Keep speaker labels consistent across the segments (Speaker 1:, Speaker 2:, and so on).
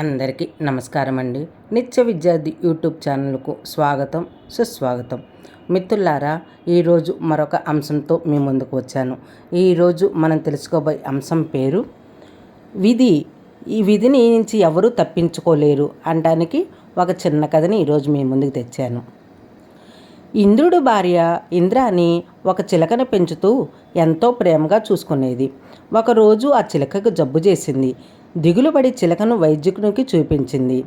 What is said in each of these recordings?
Speaker 1: అందరికీ నమస్కారం అండి నిత్య విద్యార్థి యూట్యూబ్ ఛానల్కు స్వాగతం సుస్వాగతం. మిత్రులారా ఈరోజు మరొక అంశంతో మీ ముందుకు వచ్చాను. ఈరోజు మనం తెలుసుకోబోయే అంశం పేరు విధి. ఈ విధిని నుంచి ఎవరూ తప్పించుకోలేరు అనడానికి ఒక చిన్న కథని ఈరోజు మీ ముందుకు తెచ్చాను. ఇంద్రుడు భార్య ఇంద్రాని ఒక చిలకను పెంచుతూ ఎంతో ప్రేమగా చూసుకునేది. ఒకరోజు ఆ చిలకకు జబ్బు చేసింది. దిగులుపడి చిలకను వైద్యునికి చూపించింది.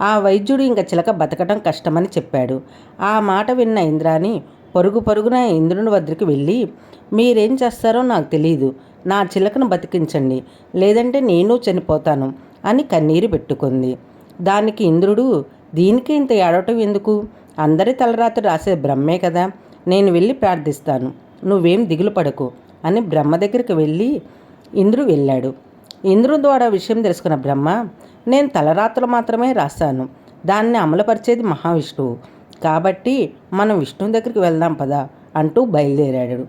Speaker 1: ఆ వైద్యుడు ఇంకా చిలక బతకడం కష్టమని చెప్పాడు. ఆ మాట విన్న ఇంద్రాని పరుగు పరుగున ఇంద్రుని వద్దకు వెళ్ళి మీరేం చేస్తారో నాకు తెలియదు నా చిలకను బతికించండి. లేదంటే నేను చనిపోతాను అని కన్నీరు పెట్టుకుంది. దానికి ఇంద్రుడు దీనికి ఇంత ఏడవటం ఎందుకు? అందరి తలరాత్రి రాసే బ్రహ్మే కదా. నేను వెళ్ళి ప్రార్థిస్తాను. నువ్వేం దిగులు పడకు అని బ్రహ్మ దగ్గరికి వెళ్ళి ఇంద్రుడు వెళ్ళాడు. ఇంద్రుని ద్వారా విషయం తెలుసుకున్న బ్రహ్మ నేను తలరాత్రులు మాత్రమే రాశాను దాన్ని అమలుపరిచేది మహావిష్ణువు. కాబట్టి మనం విష్ణువు దగ్గరికి వెళ్దాం పదా అంటూ బయలుదేరాడు.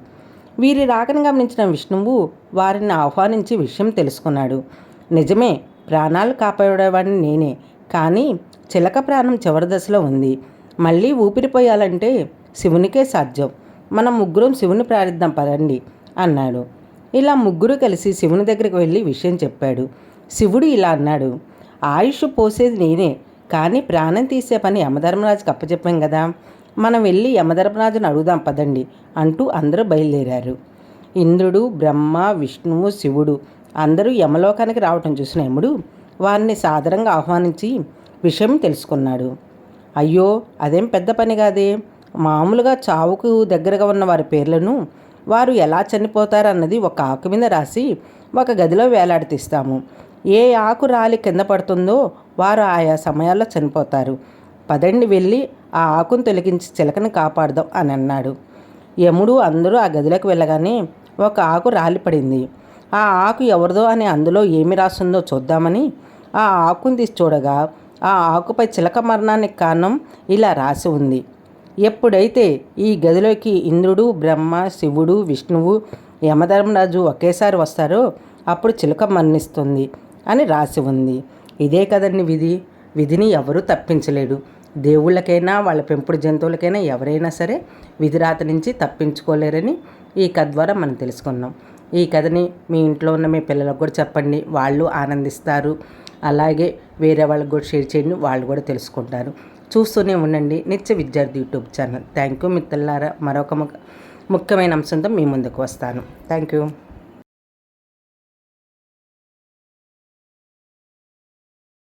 Speaker 1: వీరి రాకను గమనించిన విష్ణువు వారిని ఆహ్వానించి విషయం తెలుసుకున్నాడు. నిజమే ప్రాణాలు కాపాడేవాడిని నేనే. కానీ చిలక ప్రాణం చివరి దశలో ఉంది. మళ్ళీ ఊపిరిపోయాలంటే శివునికే సాధ్యం. మనం ముగ్గురం శివుని ప్రార్థిద్దాం పదండి అన్నాడు. ఇలా ముగ్గురు కలిసి శివుని దగ్గరికి వెళ్ళి విషయం చెప్పాడు. శివుడు ఇలా అన్నాడు ఆయుష్ పోసేది నేనే కానీ ప్రాణం తీసే పని యమధర్మరాజుకి అప్పచెప్పాం కదా. మనం వెళ్ళి యమధర్మరాజును అడుగుదాం పదండి అంటూ అందరూ బయలుదేరారు. ఇంద్రుడు బ్రహ్మ విష్ణువు శివుడు అందరూ యమలోకానికి రావటం చూసిన యముడు వారిని సాదరంగా ఆహ్వానించి విషయం తెలుసుకున్నాడు. అయ్యో అదేం పెద్ద పని కాదే. మామూలుగా చావుకు దగ్గరగా ఉన్న వారి పేర్లను వారు ఎలా చనిపోతారన్నది ఒక ఆకు మీద రాసి ఒక గదిలో వేలాడతీస్తాము. ఏ ఆకు రాలి కింద పడుతుందో వారు ఆయా సమయాల్లో చనిపోతారు. పదండి వెళ్ళి ఆ ఆకును తొలగించి చిలకని కాపాడదాం అని అన్నాడు. యముడు అందరూ ఆ గదిలోకి వెళ్ళగానే ఒక ఆకు రాలిపడింది ఆ ఆకు ఎవరిదో అని అందులో ఏమి రాస్తుందో చూద్దామని ఆ ఆకుని తీసి చూడగా ఆ ఆకుపై చిలక మరణానికి కారణం ఇలా రాసి ఉంది. ఎప్పుడైతే ఈ గదిలోకి ఇంద్రుడు బ్రహ్మ శివుడు విష్ణువు యమధర్మరాజు ఒకేసారి వస్తారో అప్పుడు చిలుక మరణిస్తుంది అని రాసి ఉంది. ఇదే కదండి విధి. విధిని ఎవరూ తప్పించలేడు. దేవుళ్ళకైనా వాళ్ళ పెంపుడు జంతువులకైనా ఎవరైనా సరే విధిరాత నుంచి తప్పించుకోలేరని ఈ కథ ద్వారా మనం తెలుసుకున్నాం. ఈ కథని మీ ఇంట్లో ఉన్న మీ పిల్లలకు కూడా చెప్పండి. వాళ్ళు ఆనందిస్తారు. అలాగే వేరే వాళ్ళకి కూడా షేర్ చేయండి. వాళ్ళు కూడా తెలుసుకుంటారు. చూస్తూనే ఉండండి. నిత్య విద్యార్థి యూట్యూబ్ ఛానల్. థ్యాంక్ యూ మిత్రులారా. మరొక ముఖ్యమైన అంశంతో మీ ముందుకు వస్తాను. Thank you